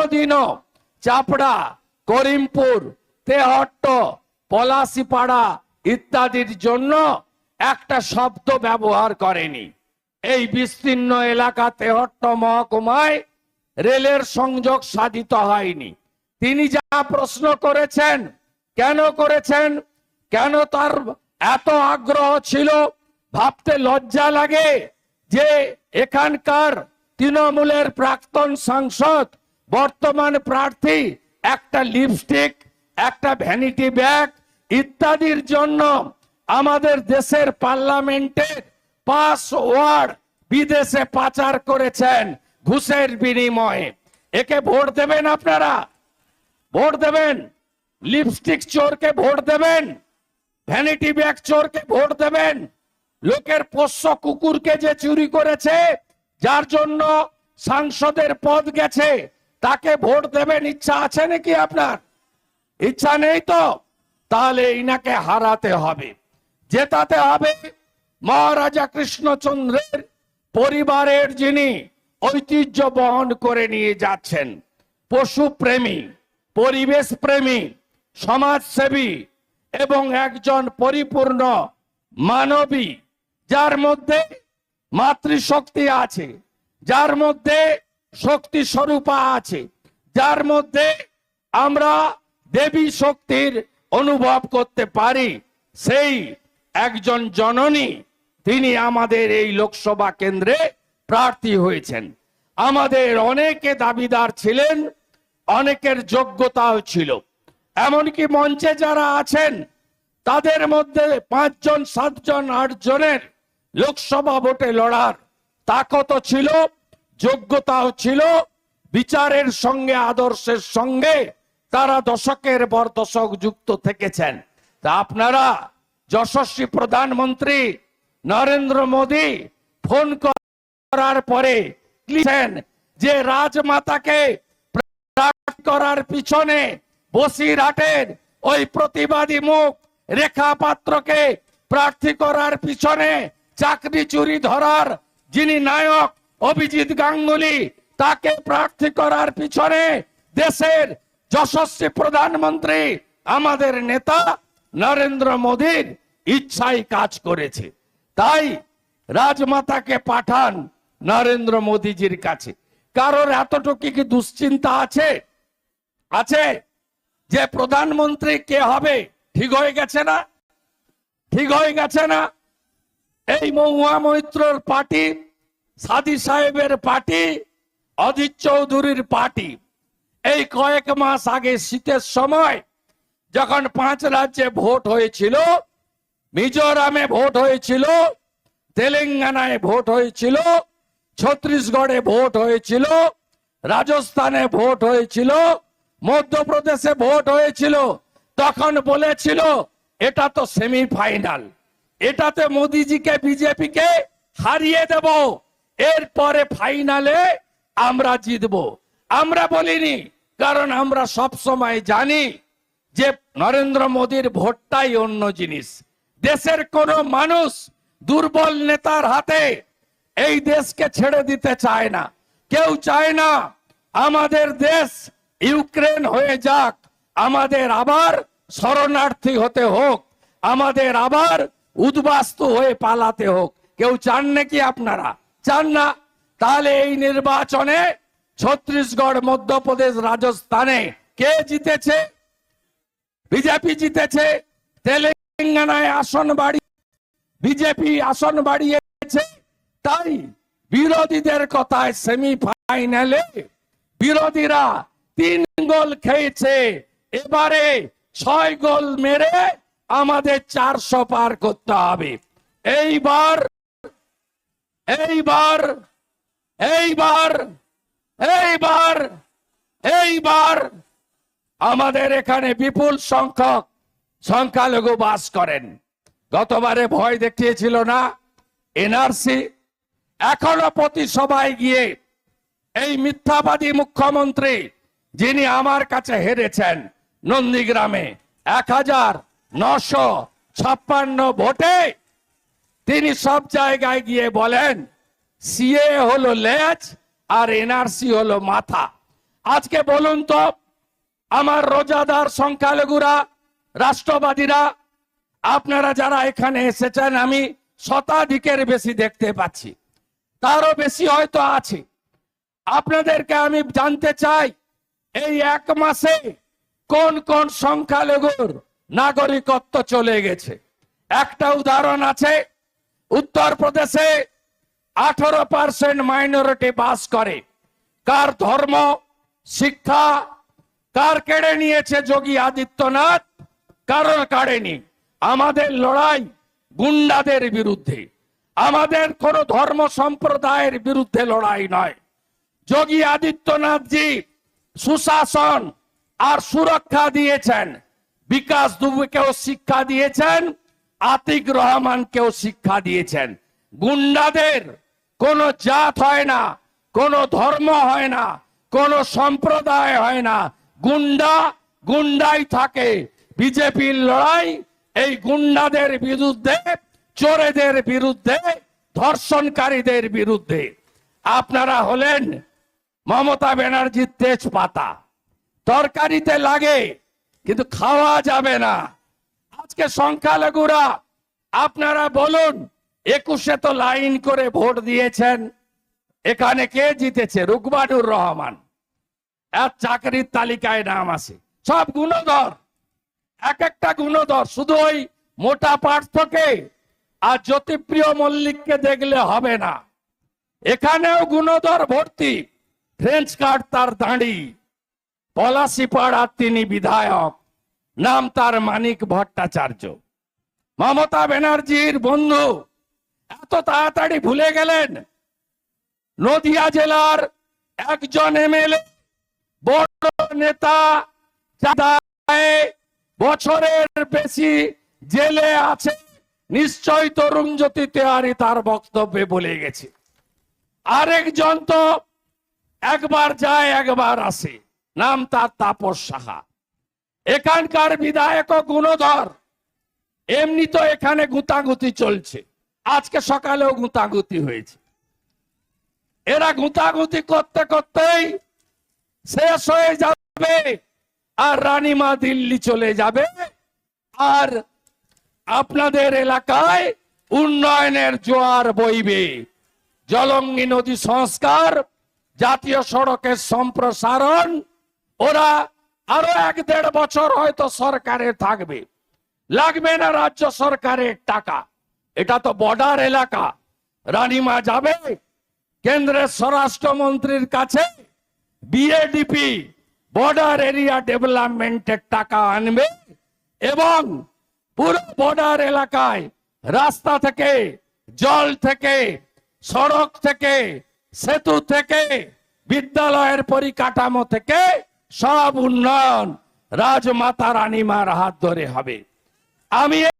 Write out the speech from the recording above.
কোনোদিনও চাপড়া, করিমপুর, তেহট্ট, পলাশিপাড়া ইত্যাদির জন্য একটা শব্দ ব্যবহার করেনি। এই বিস্তীর্ণ এলাকা তেহট্ট মহকুমায় রেলের সংযোগ সাধিত হয়নি। তিনি যা প্রশ্ন করেছেন, কেন করেছেন, কেন তার এত আগ্রহ ছিল, ভাবতে লজ্জা লাগে যে এখানকার তৃণমূলের প্রাক্তন সাংসদ বর্তমান প্রার্থী, একটা লিপস্টিক একটা ভ্যানিটি ব্যাগ ইত্যাদির জন্য আমাদের দেশের পার্লামেন্টের পাসওয়ার্ড বিদেশে পাচার করেছেন ঘুষের বিনিময়ে। একে ভোট দেবেন আপনারা? ভোট দেবেন? লিপস্টিক চোরকে ভোট দেবেন? ভ্যানিটি ব্যাগ চোরকে ভোট দেবেন? লোকের পোষ্য কুকুরকে যে চুরি করেছে, যার জন্য সাংসদের পদ গেছে তাকে ভোট দেবেন, ইচ্ছা আছে নাকি আপনার? ইচ্ছা নেই তো? তাহলে ইনাকে হারাতে হবে। জেতাতে হবে মহারাজা কৃষ্ণচন্দ্রের পরিবারের যিনি ঐতিহ্য বহন করে নিয়ে যাচ্ছেন। পশু প্রেমী, পরিবেশ প্রেমী, সমাজসেবী এবং একজন পরিপূর্ণ মানবী, যার মধ্যে মাতৃশক্তি আছে, যার মধ্যে শক্তি স্বরূপা আছে। যার মধ্যে আমরা দেবী শক্তির অনুভব করতে পারি। সেই একজন জননী, তিনি আমাদের এই লোকসভা কেন্দ্রে প্রার্থী হয়েছেন। আমাদের অনেকে দাবিদার ছিলেন, অনেকের যোগ্যতাও ছিল। এমনকি মঞ্চে যারা আছেন, তাদের মধ্যে পাঁচজন, সাতজন, আটজনের লোকসভা ভোটে লড়ার তাকতও ছিল। যোগ্যতাও ছিল বিচারের সঙ্গে, আদর্শের সঙ্গে তারা দশকের পর দশক যুক্ত থেকেছেন। তা আপনারা যশস্বী প্রধানমন্ত্রী নরেন্দ্র মোদী ফোন করার পরে যে রাজমাতাকে করার পিছনে বসি বসিরহাটের ওই প্রতিবাদী মুখ রেখা পাত্রকে প্রার্থী করার পিছনে চাকরি চুরি ধরার যিনি নায়ক অভিজিৎ গাঙ্গুলি তাকে প্রার্থী করার পিছনে দেশের যশস্বী প্রধানমন্ত্রী, আমাদের নেতা নরেন্দ্র মোদীর ইচ্ছাই কাজ করেছে। তাই রাজমাতাকে পাঠান নরেন্দ্র মোদীজির কাছে। কারোর এতটুকু কি দুশ্চিন্তা আছে? আছে? যে প্রধানমন্ত্রী কে হবে, ঠিক হয়ে গেছে না? ঠিক হয়ে গেছে না? এই মহুয়া মৈত্রর পার্টি সাদি সাহেবের পার্টি, অজিত চৌধুরীর পার্টি। এই কয়েক মাস আগে শীতের সময় যখন পাঁচ রাজ্যে ভোট হয়েছিল, মিজোরামে ভোট হয়েছিল, তেলেঙ্গানায় ভোট হয়েছিল, ছত্তিশগড়ে ভোট হয়েছিল, রাজস্থানে ভোট হয়েছিল, মধ্যপ্রদেশে ভোট হয়েছিল, তখন বলেছিল, এটা তো সেমিফাইনাল। এটাতে মোদিজিকে, বিজেপিকে হারিয়ে দেব। এরপরে ফাইনালে আমরা জিতব। আমরা বলিনি, কারণ আমরা সব সময় জানি যে নরেন্দ্র মোদীর ভোটটাই অন্য জিনিস। দেশের কোন মানুষ দুর্বল নেতার হাতে এই দেশকে ছেড়ে দিতে চায় না। কেউ চায় না আমাদের দেশ ইউক্রেন হয়ে যাক, আমাদের আবার শরণার্থী হতে হোক, আমাদের আবার উদ্বাস্তু হয়ে পালাতে হোক। কেউ চান নাকি আপনারা? চান না, তাহলে এই নির্বাচনে ছত্তিশগড়, মধ্যপ্রদেশ, রাজস্থানে কে জিতেছে? বিজেপি জিতেছে, তেলেঙ্গানায় আসন বাড়ি, বিজেপি আসন বাড়িয়েছে, তাই বিরোধীদের কথায় সেমিফাইনালে বিরোধীরা তিন গোল খেয়েছে। এবারে ছয় গোল মেরে আমাদের চারশো পার করতে হবে। এইবার এইবার এইবার এইবার এইবার আমাদের এখানে বিপুল সংখ্যক সংখ্যালঘু বাস করেন। গতবারে ভয় দেখিয়েছিল না এনআরসি এখনও প্রতি সভায় গিয়ে এই মিথ্যাবাদী মুখ্যমন্ত্রী যিনি আমার কাছে হেরেছেন নন্দীগ্রামে এক হাজার নশো ছাপ্পান্ন ভোটে তিনি সব জায়গায় গিয়ে বলেন, সিএ হলো লেজ আর এনআরসি হলো মাথা। আজকে বলুন তো, আমার রোজাদার সংখ্যালঘুরা, রাষ্ট্রবাদীরা, আপনারা যারা এখানে এসেছেন, আমি শতাধিকের বেশি দেখতে পাচ্ছি। তারও বেশি হয়তো আছে। আপনাদেরকে আমি জানতে চাই, এই এক মাসে কোন কোন সংখ্যালঘুর নাগরিকত্ব চলে গেছে? একটা উদাহরণ আছে উত্তরপ্রদেশে আঠারো পার্সেন্ট মাইনরিটি বাস করে। কার ধর্ম, শিক্ষা, কার কেড়ে নিয়েছে যোগী আদিত্যনাথ? কারণ কাড়েনি আমাদের লড়াই গুন্ডাদের বিরুদ্ধে। আমাদের কোন ধর্ম সম্প্রদায়ের বিরুদ্ধে লড়াই নয়। যোগী আদিত্যনাথ আদিত্যনাথজি সুশাসন আর সুরক্ষা দিয়েছেন। বিকাশ দুবেকেও শিক্ষা দিয়েছেন। আতিক রহমানকেও শিক্ষা দিয়েছেন। গুন্ডাদের কোনো জাত হয় না, কোনো ধর্ম হয় না, কোনো সম্প্রদায় হয় না। গুন্ডা গুন্ডাই থাকে। বিজেপির লড়াই এই গুন্ডাদের বিরুদ্ধে, চোরেদের বিরুদ্ধে, ধর্ষণকারীদের বিরুদ্ধে। আপনারা হলেন মমতা ব্যানার্জির তেজপাতা। তরকারিতে লাগে, কিন্তু খাওয়া যাবে না। আজকে সংখ্যালঘুরা, আপনারা বলুন, একুশে তো লাইন করে ভোট দিয়েছেন, এখানে কে জিতেছে? রুকবানুর রহমান। এক চাকরির তালিকায় নাম আছে। সব গুণধর এক একটা গুণধর, শুধু ওই মোটা পার্থকে আর জ্যোতিপ্রিয় মল্লিককে দেখলে হবে না। এখানেও গুণধর ভর্তি ফ্রেঞ্চ কার্ড তার দাঁড়ি। পলাশিপাড়ার তিনি বিধায়ক। নাম তার মানিক ভট্টাচার্য। মমতা ব্যানার্জির বন্ধু, এত তাড়াতাড়ি ভুলে গেলেন। নদিয়া জেলার একজন এমএলএ, বড় নেতা বছরের বেশি জেলে আছে, নিশ্চয় তরুণ জ্যোতি তেওয়ারি তার বক্তব্যে বলে গেছে। আরেকজন তো একবার যায়, একবার আসে, নাম তার তাপস সাহা। এখানকার বিধায়ক গুণধর, এমনি তো এখানে গুতাগুতি চলছে। আজকে সকালেও গুতাগুতি হয়েছে। এরা গুতাগুতি করতে করতেই শেষ হয়ে যাবে আর রানীমা দিল্লি চলে যাবে। আর আপনাদের এলাকায় উন্নয়নের জোয়ার বইবে। জলঙ্গি নদী সংস্কার, জাতীয় সড়কের সম্প্রসারণ, ওরা আরও এক দেড় বছর হয়তো সরকারে থাকবে। লাগবে না রাজ্য সরকারের টাকা। এটা তো বর্ডার এলাকা। রানীমা যাবে, কেন্দ্রের স্বরাষ্ট্রমন্ত্রীর কাছে বিএডিপি বর্ডার এরিয়া ডেভেলপমেন্টের টাকা আনবে এবং পুরো বর্ডার এলাকায় রাস্তা থেকে, জল থেকে, সড়ক থেকে, সেতু থেকে, বিদ্যালয়ের পরিকাঠামো থেকে সব উন্নয়ন রাজমাতা রানীমার হাত ধরে হবে। আমি